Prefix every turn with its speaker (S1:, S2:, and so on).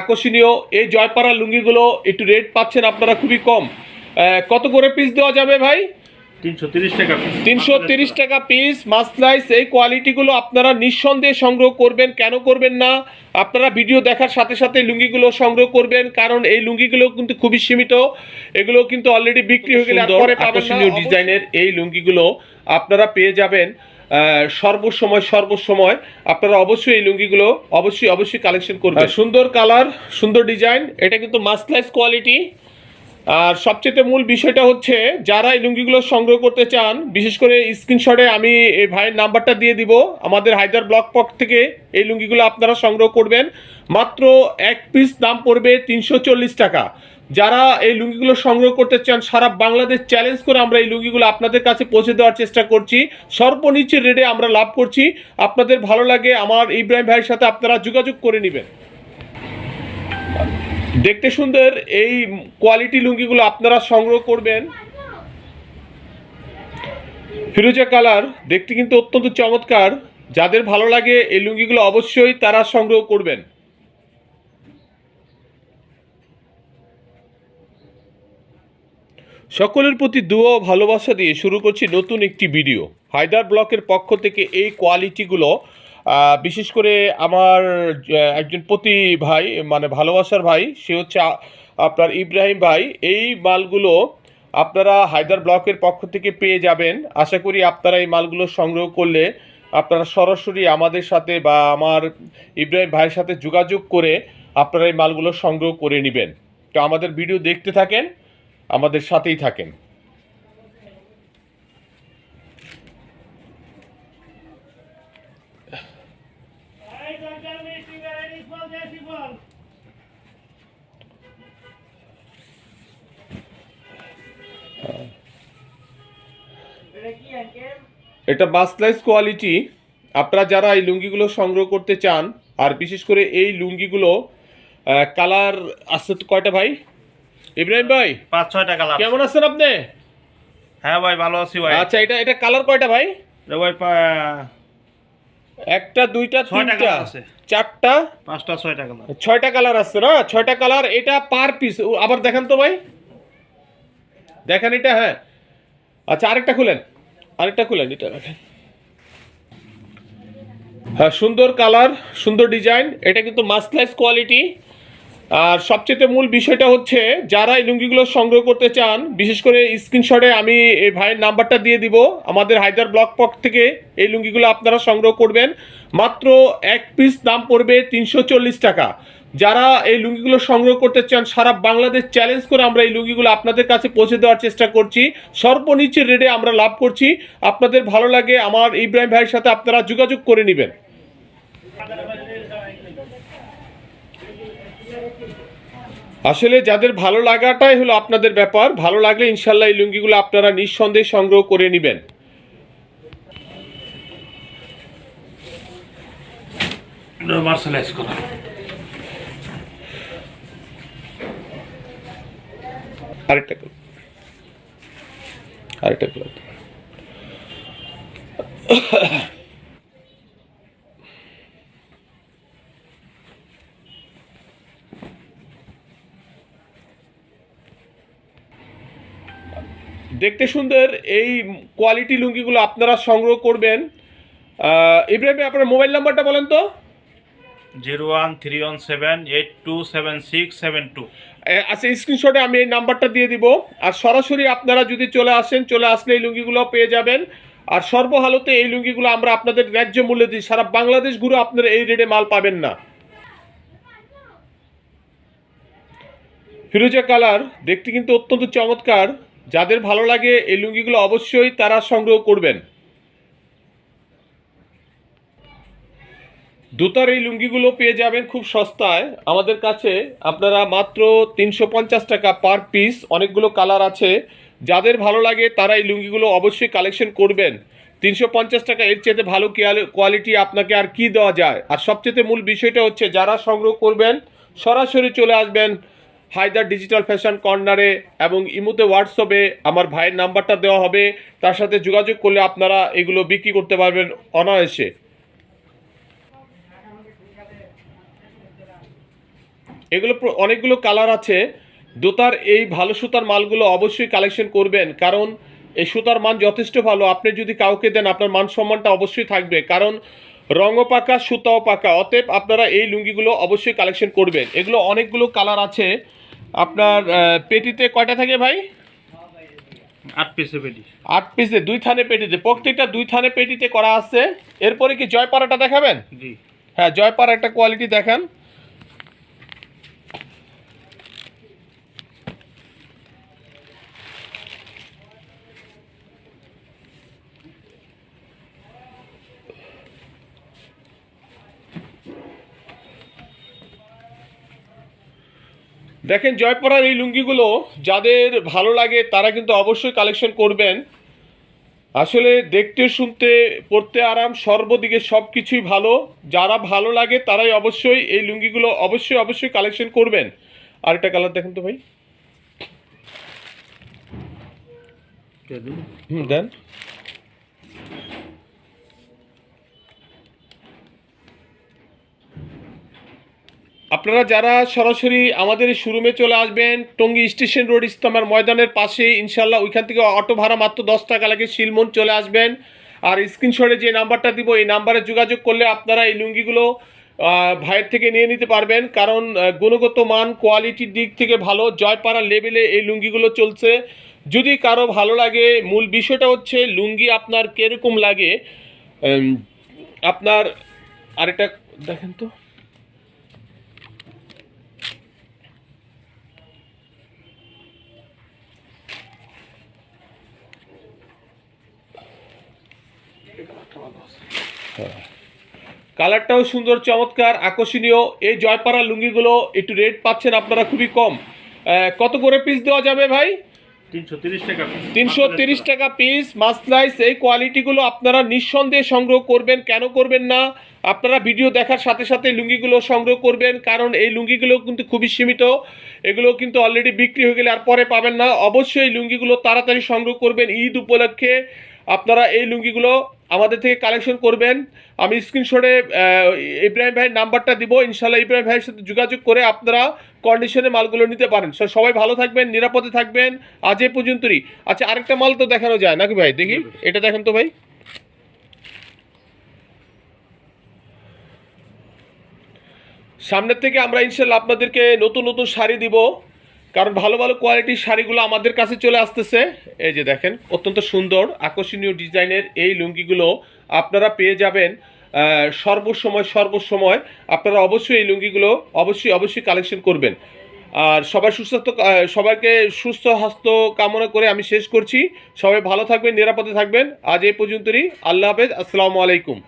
S1: আকর্ষণীয়। এই জয়পাড়া লুঙ্গিগুলো একটু রেট পাচ্ছেন আপনারা খুবই কম। কত করে পিস দেওয়া যাবে ভাই?
S2: তিনশো তিরিশ টাকা
S1: পিস মাসলাইস এই কোয়ালিটিগুলো আপনারা নিঃসন্দেহে সংগ্রহ করবেন। কেন করবেন না? আপনারা ভিডিও দেখার সাথে সাথে লুঙ্গিগুলো সংগ্রহ করবেন কারণ এই লুঙ্গিগুলো কিন্তু খুবই সীমিত। এগুলো কিন্তু অলরেডি বিক্রি হয়ে গেলে।
S3: আকর্ষণীয়
S1: ডিজাইনের এই লুঙ্গিগুলো আপনারা পেয়ে যাবেন। সর্বসময় সর্বসময় আপনারা অবশ্যই এই লুঙ্গিগুলো অবশ্যই অবশ্যই কালেকশন করবেন। সুন্দর কালার সুন্দর ডিজাইন এটা কিন্তু মাস্টলাইস কোয়ালিটি আর সবচেয়ে মূল বিষয়টা হচ্ছে যারা এই লুঙ্গিগুলো সংগ্রহ করতে চান, বিশেষ করে স্ক্রিনশটে আমি এই ভাইয়ের নাম্বারটা দিয়ে দিব। আমাদের হায়দার ব্লক পক থেকে এই লুঙ্গিগুলো আপনারা সংগ্রহ করবেন। মাত্র এক পিস দাম পড়বে তিনশো চল্লিশ টাকা। যারা এই লুঙ্গিগুলো সংগ্রহ করতে চান, সারা বাংলাদেশ চ্যালেঞ্জ করে আমরা এই লুঙ্গিগুলো আপনাদের কাছে পৌঁছে দেওয়ার চেষ্টা করছি। সর্বনিচের রেটে আমরা লাভ করছি। আপনাদের ভালো লাগে, আমার ইব্রাহিম ভাইয়ের সাথে আপনারা যোগাযোগ করে নেবেন। দেখতে সুন্দর, এই কোয়ালিটি লুঙ্গিগুলো আপনারা সংগ্রহ করবেন। ফিরোজা কালার, দেখতে কিন্তু অত্যন্ত চমৎকার। যাদের ভালো লাগে এই লুঙ্গিগুলো অবশ্যই তারা সংগ্রহ করবেন। সকলের প্রতি দুয়া ভালোবাসা দিয়ে শুরু করছি নতুন একটি ভিডিও। হায়দার ব্লকের পক্ষ থেকে এই কোয়ালিটিগুলো বিশেষ করে আমার একজন প্রতি ভাই মানে ভালোবাসার ভাই, সে হচ্ছে আপনার ইব্রাহিম ভাই। এই মালগুলো আপনারা হায়দার ব্লকের পক্ষ থেকে পেয়ে যাবেন। আশা করি আপনারা এই মালগুলো সংগ্রহ করলে আপনারা সরাসরি আমাদের সাথে বা আমার ইব্রাহিম ভাইয়ের সাথে যোগাযোগ করে আপনারা এই মালগুলো সংগ্রহ করে নেবেন। তো আমাদের ভিডিও দেখতে থাকেন, আমাদের সাথেই থাকেন। এটা মাসলাইজ কোয়ালিটি আপনারা যারা এই লুঙ্গিগুলো সংগ্রহ করতে চান আর বিশেষ করে এই লুঙ্গিগুলো কালার আছে তো কয়টা ভাই? ইব্রাহিম ভাই?
S2: পাঁচ ছয় টাকা লাভ
S1: কেমন আছেন আপনি?
S2: হ্যাঁ ভাই ভালো আছি ভাই।
S1: আচ্ছা এটা এটা কালার কয়টা ভাই?
S2: রে ভাই
S1: একটা দুইটা
S2: ছয়টা
S1: তিনটা?
S2: আছে।
S1: চারটা?
S2: পাঁচটা ছয় টাকা লাভ
S1: ছয়টা কালার আছে না? ছয়টা কালার এটা পার পিস আবার দেখেন তো ভাই। দেখেন এটা হ্যাঁ। আচ্ছা আরেকটা খুলেন। আরেকটা খুলেন, এটা রাখেন। হ্যাঁ সুন্দর কালার, সুন্দর ডিজাইন, এটা কিন্তু মাসলাইজ কোয়ালিটি। আর সবচেয়ে মূল বিষয়টা হচ্ছে, যারা এই লুঙ্গিগুলো সংগ্রহ করতে চান, বিশেষ করে স্ক্রিনশটে আমি এই ভাইয়ের নাম্বারটা দিয়ে দিব। আমাদের হায়দার ব্লক পক থেকে এই লুঙ্গিগুলো আপনারা সংগ্রহ করবেন। মাত্র এক পিস দাম পড়বে তিনশো চল্লিশ টাকা। যারা এই লুঙ্গিগুলো সংগ্রহ করতে চান, সারা বাংলাদেশ চ্যালেঞ্জ করে আমরা এই লুঙ্গিগুলো আপনাদের কাছে পৌঁছে দেওয়ার চেষ্টা করছি। সর্বনিচের রেটে আমরা লাভ করছি। আপনাদের ভালো লাগে, আমার ইব্রাহিম ভাইয়ের সাথে আপনারা যোগাযোগ করে নেবেন। আসলে যাদের ভালো লাগাটাই হলো আপনাদের ব্যাপার, ভালো লাগলে ইনশাল্লাহ এই লুঙ্গিগুলো আপনারা নিঃসন্দেহে সংগ্রহ করে নেবেন।
S2: মার্শালাইজ করা।
S1: আরেকটা আরেকটা দেখতে সুন্দর এই কোয়ালিটি লুঙ্গিগুলো আপনারা সংগ্রহ করবেন। ইব্রাহিম আপনার মোবাইল নাম্বারটা বলেন তো।
S2: Zero one three one seven eight two seven six seven two.
S1: আচ্ছা স্ক্রিনশটে আমি এই নাম্বারটা দিয়ে দিব। আর সরাসরি আপনারা যদি চলে আসেন, চলে আসলে এই লুঙ্গিগুলো পেয়ে যাবেন। আর সর্বহালতে এই লুঙ্গিগুলো আমরা আপনাদের ন্যায্য মূল্যে দিই। সারা বাংলাদেশ ঘুরে আপনারা এই রেটে মাল পাবেন না। ফিরোজা কালার, দেখতে কিন্তু অত্যন্ত চমৎকার। যাদের ভালো লাগে এই লুঙ্গিগুলো অবশ্যই তারা সংগ্রহ করবেন। দুতার এই লুঙ্গিগুলো পেয়ে যাবেন খুব সস্তায়। আমাদের কাছে আপনারা মাত্র তিনশো পঞ্চাশ টাকা পার পিস অনেকগুলো কালার আছে। যাদের ভালো লাগে তারা এই লুঙ্গিগুলো অবশ্যই কালেকশন করবেন। তিনশো পঞ্চাশ টাকা এর চেয়ে ভালো কোয়ালিটি আপনাকে আর কি দেওয়া যায়? আর সবচেয়ে মূল বিষয়টা হচ্ছে যারা সংগ্রহ করবেন, সরাসরি চলে আসবেন হায়দার ডিজিটাল ফ্যাশন কর্নারে এবং ইমুতে হোয়াটসঅ্যাপে আমার ভাইয়ের নাম্বারটা দেওয়া হবে। তার সাথে যোগাযোগ করলে আপনারা এগুলো বিক্রি করতে পারবেন অনায়াসে। এগুলো অনেকগুলো কালার আছে। দোতার এই ভালো সুতার মালগুলো অবশ্যই কালেকশন করবেন কারণ এই সুতার মান যথেষ্ট ভালো। আপনি যদি কাউকে দেন আপনার মান সম্মানটা অবশ্যই থাকবে। কারণ রঙও পাকা সুতাও পাকা অতএব আপনারা এই লুঙ্গিগুলো অবশ্যই কালেকশন করবেন। এগুলো অনেকগুলো কালার আছে। আপনার পেটিতে কয়টা থাকে ভাই?
S2: আট পিসে পেটি।
S1: আট পিসে দুই থানে পেটিতে। প্রত্যেকটা দুই থানে পেটিতে করা আছে। এরপরে কি জয়পাড়াটা দেখাবেন?
S2: জি।
S1: হ্যাঁ জয়পাড়া একটা কোয়ালিটি দেখান। দেখেন জয়পাড়ার এই লুঙ্গিগুলো যাদের ভালো লাগে তারা কিন্তু অবশ্যই কালেকশন করবেন। আসলে দেখতে শুনতে পড়তে আরাম সর্বদিকে সব কিছুই ভালো। যারা ভালো লাগে তারাই অবশ্যই এই লুঙ্গিগুলো অবশ্যই অবশ্যই কালেকশন করবেন। আরেকটা কালার দেখেন তো ভাই। হুম দেন। আপনারা যারা সরাসরি আমাদের শোরুমে চলে আসবেন, টঙ্গী স্টেশন রোড ইস্তামার ময়দানের পাশে ইনশাল্লাহ ওইখান থেকে অটো ভাড়া মাত্র দশ টাকা লাগে শিলমন চলে আসবেন। আর স্ক্রিনশটে যে নাম্বারটা দিব, এই নাম্বারে যোগাযোগ করলে আপনারা এই লুঙ্গিগুলো ভাইয়ের থেকে নিয়ে নিতে পারবেন। কারণ গুণগত মান কোয়ালিটির দিক থেকে ভালো, জয়পাড়া লেভেলে এই লুঙ্গিগুলো চলছে। যদি কারও ভালো লাগে, মূল বিষয়টা হচ্ছে লুঙ্গি আপনার কীরকম লাগে আপনার আরেকটা, দেখেন তো। কালারটাও সুন্দর চমৎকার আকর্ষণীয়। এই জয়পাড়া লুঙ্গিগুলো একটু রেট পাচ্ছেন আপনারা খুবই কম। কত করে পিস দেওয়া যাবে ভাই?
S2: তিনশো তিরিশ টাকা
S1: পিস মাসলাইস এই কোয়ালিটিগুলো আপনারা নিঃসন্দেহে সংগ্রহ করবেন কেন করবেন না? আপনারা ভিডিও দেখার সাথে সাথে লুঙ্গিগুলো সংগ্রহ করবেন কারণ এই লুঙ্গিগুলো কিন্তু খুবই সীমিত। এগুলো কিন্তু অলরেডি বিক্রি হয়ে গেলে আর পরে পাবেন না। অবশ্যই এই লুঙ্গিগুলো তাড়াতাড়ি সংগ্রহ করবেন ঈদ উপলক্ষে। আপনারা এই লুঙ্গিগুলো আমাদের থেকে কালেকশন করবেন। আমি স্ক্রিনশটে ইব্রাহিম ভাইয়ের নাম্বারটা দিব। ইনশাল্লাহ ইব্রাহিম ভাইয়ের সাথে যোগাযোগ করে আপনারা কন্ডিশনে মালগুলো নিতে পারেন। So, সবাই ভালো থাকবেন নিরাপদে থাকবেন। আজ এ পর্যন্তই। আচ্ছা আরেকটা মাল তো দেখানো যায় নাকি ভাই? দেখি এটা দেখেন তো ভাই। সামনের থেকে আমরা ইনশাল্লাহ আপনাদেরকে নতুন নতুন শাড়ি দিব। কারণ ভালো ভালো কোয়ালিটির শাড়িগুলো আমাদের কাছে চলে আসতেছে। এই যে দেখেন, অত্যন্ত সুন্দর, আকর্ষণীয় ডিজাইনের এই লুঙ্গিগুলো আপনারা পেয়ে যাবেন সর্বসময় সর্বসময়। আপনারা অবশ্যই এই লুঙ্গিগুলো অবশ্যই অবশ্যই কালেকশন করবেন। আর সবাই সুস্থ সবাইকে সুস্থ স্বাস্থ্য কামনা করে আমি শেষ করছি। সবাই ভালো থাকবেন, নিরাপদে থাকবেন। আজ এই পর্যন্তই। আল্লাহ হাফেজ। আসসালামু আলাইকুম।